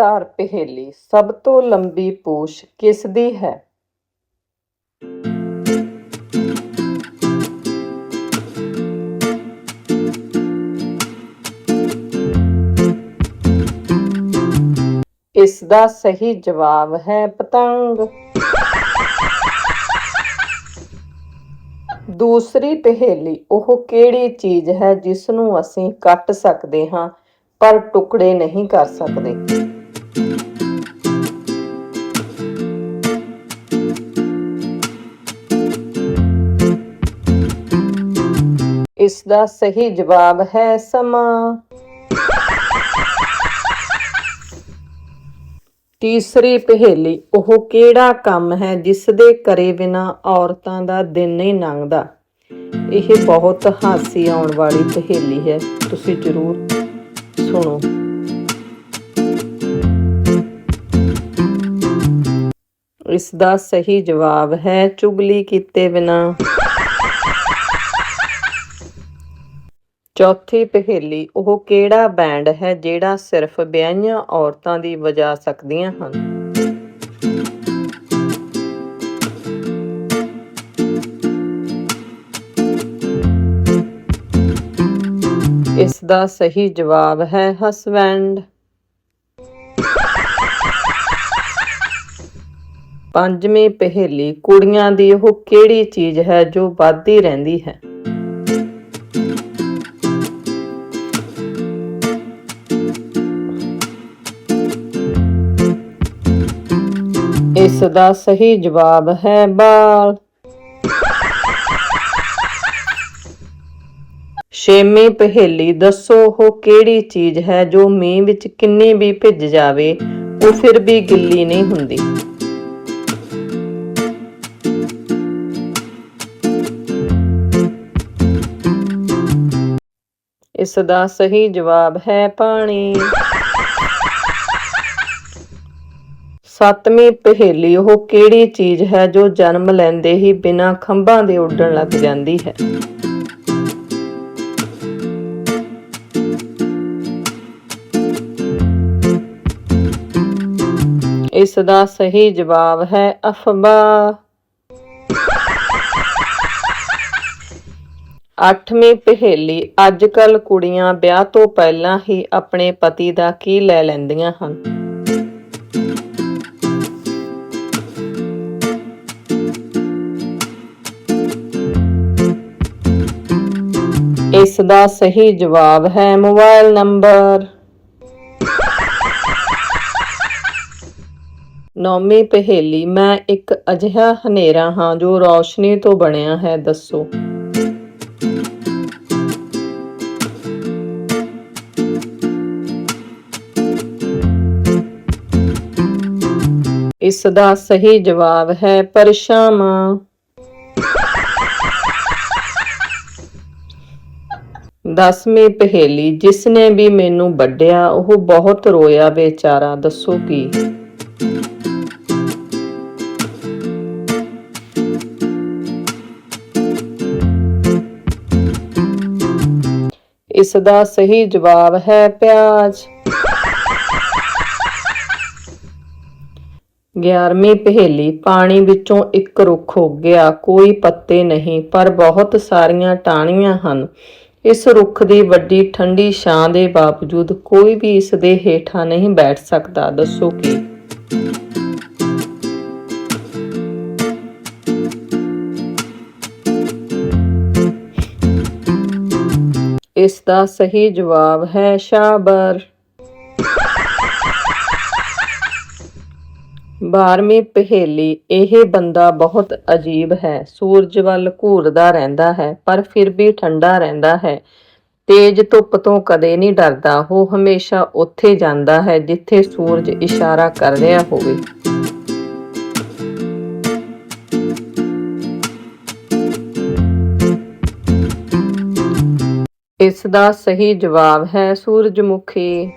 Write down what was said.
ਧਾਰ ਪਹੇਲੀ, ਸਭ ਤੋਂ ਲੰਬੀ ਪੂਛ ਕਿਸ ਦੀ ਹੈ? ਇਸ ਦਾ ਸਹੀ ਜਵਾਬ ਹੈ ਪਤੰਗ। ਦੂਸਰੀ ਪਹੇਲੀ, ਉਹ ਕਿਹੜੀ ਚੀਜ਼ ਹੈ ਜਿਸ ਨੂੰ ਅਸੀਂ ਕੱਟ ਸਕਦੇ ਹਾਂ, ਪਰ ਟੁਕੜੇ ਨਹੀਂ ਕਰ ਸਕਦੇ? ਇਸ ਦਾ ਸਹੀ ਜਵਾਬ ਹੈ ਸਮਾਂ। ਤੀਸਰੀ ਪਹੇਲੀ, ਉਹ ਕਿਹੜਾ ਕੰਮ ਹੈ ਜਿਸ ਦੇ ਕਰੇ ਬਿਨਾ ਔਰਤਾਂ ਦਾ ਦਿਨ ਨਹੀਂ ਲੰਘਦਾ? ਇਹ ਬਹੁਤ ਹਾਸੀ ਆਉਣ ਵਾਲੀ ਪਹੇਲੀ ਹੈ। ਤੁਸੀਂ ਜ਼ਰੂਰ ਸੁਣੋ। ਇਸ ਦਾ ਸਹੀ ਜਵਾਬ ਹੈ ਚੁਗਲੀ ਕੀਤੇ ਬਿਨਾ। ਚੌਥੀ ਪਹੇਲੀ, ਉਹ ਕਿਹੜਾ ਬੈਂਡ ਹੈ ਜਿਹੜਾ ਸਿਰਫ ਵਿਆਹੀਆਂ ਔਰਤਾਂ ਦੀ ਵਜਾ ਸਕਦੀਆਂ ਹਨ? ਇਸ ਦਾ ਸਹੀ ਜਵਾਬ ਹੈ ਹਸਬੈਂਡ ਪੰਜਵੀਂ ਪਹੇਲੀ ਕੁੜੀਆਂ ਦੀ ਉਹ ਕਿਹੜੀ ਚੀਜ਼ ਹੈ ਜੋ ਵੱਧਦੀ ਰਹਿੰਦੀ ਹੈ? ਇਸ ਦਾ ਸਹੀ ਜਵਾਬ ਹੈ ਬਾਲ। ਛੇਵੀਂ ਪਹੇਲੀ ਦੱਸੋ ਉਹ ਕਿਹੜੀ ਚੀਜ਼ ਹੈ ਜੋ ਮੀਂਹ ਵਿੱਚ ਕਿੰਨੀ ਵੀ ਭਿੱਜ ਜਾਵੇ, ਉਹ ਫਿਰ ਵੀ ਗਿੱਲੀ ਨਹੀਂ ਹੁੰਦੀ। ਇਸ ਦਾ ਸਹੀ ਜਵਾਬ ਹੈ ਪਾਣੀ। ਸੱਤਵੀਂ ਪਹੇਲੀ, ਉਹ ਕਿਹੜੀ ਚੀਜ਼ ਹੈ ਜੋ ਜਨਮ ਲੈਂਦੇ ਹੀ ਬਿਨਾਂ ਖੰਭਾਂ ਦੇ ਉੱਡਣ ਲੱਗ ਜਾਂਦੀ ਹੈ? ਇਸ ਦਾ ਸਹੀ ਜਵਾਬ ਹੈ ਅਫਵਾਹ। ਅੱਠਵੀਂ ਪਹੇਲੀ। ਅੱਜ ਕੱਲ ਕੁੜੀਆਂ ਵਿਆਹ ਤੋਂ ਪਹਿਲਾਂ ਹੀ ਆਪਣੇ ਪਤੀ ਦਾ ਕੀ ਲੈ ਲੈਂਦੀਆਂ ਹਨ? ਇਸ ਦਾ ਸਹੀ ਜਵਾਬ ਹੈ ਮੋਬਾਈਲ ਨੰਬਰ। ਨੌਵੀਂ ਪਹੇਲੀ। ਮੈਂ ਇੱਕ ਅਜਿਹਾ ਹਨੇਰਾ ਹਾਂ ਜੋ ਰੌਸ਼ਨੀ ਤੋਂ ਬਣਿਆ ਹੈ, ਦੱਸੋ। ਇਸ ਦਾ ਸਹੀ ਜਵਾਬ ਹੈ ਪਰਛਾਵਾਂ। ਦਸਵੀਂ ਪਹੇਲੀ, ਜਿਸਨੇ ਵੀ ਮੈਨੂੰ ਵੱਡਿਆ ਉਹ ਬਹੁਤ ਰੋਇਆ ਬੇਚਾਰਾ ਦੱਸੋ ਕੀ? ਇਸ ਦਾ ਸਹੀ ਜਵਾਬ ਹੈ ਪਿਆਜ਼। 11ਵੀਂ ਪਹੇਲੀ, ਪਾਣੀ ਵਿੱਚੋਂ ਇੱਕ ਰੁੱਖ ਉੱਗਿਆ, ਕੋਈ ਪੱਤੇ ਨਹੀਂ, ਪਰ ਬਹੁਤ ਸਾਰੀਆਂ ਟਾਹਣੀਆਂ ਹਨ। ਇਸ ਰੁੱਖ ਦੀ ਵੱਡੀ ਠੰਡੀ ਛਾਂ ਦੇ ਬਾਵਜੂਦ ਕੋਈ ਵੀ ਇਸ ਦੇ ਹੇਠਾਂ ਨਹੀਂ ਬੈਠ ਸਕਦਾ। ਦੱਸੋ ਕੀ? ਇਸ ਦਾ ਸਹੀ ਜਵਾਬ ਹੈ ਸ਼ਾਬਰ 12ਵੀਂ ਪਹੇਲੀ, ਇਹ ਬੰਦਾ ਬਹੁਤ ਅਜੀਬ ਹੈ। ਸੂਰਜ ਵੱਲ ਘੂਰਦਾ ਰਹਿੰਦਾ ਹੈ, ਪਰ ਫਿਰ ਵੀ ਠੰਡਾ ਰਹਿੰਦਾ ਹੈ। ਤੇਜ਼ ਧੁੱਪ ਤੋਂ ਕਦੇ ਨਹੀਂ ਡਰਦਾ, ਉਹ ਹਮੇਸ਼ਾ ਉੱਥੇ ਜਾਂਦਾ ਹੈ ਜਿੱਥੇ ਸੂਰਜ ਇਸ਼ਾਰਾ ਕਰ ਰਿਹਾ ਹੋਵੇ। ਇਸ ਦਾ ਸਹੀ ਜਵਾਬ ਹੈ ਸੂਰਜਮੁਖੀ।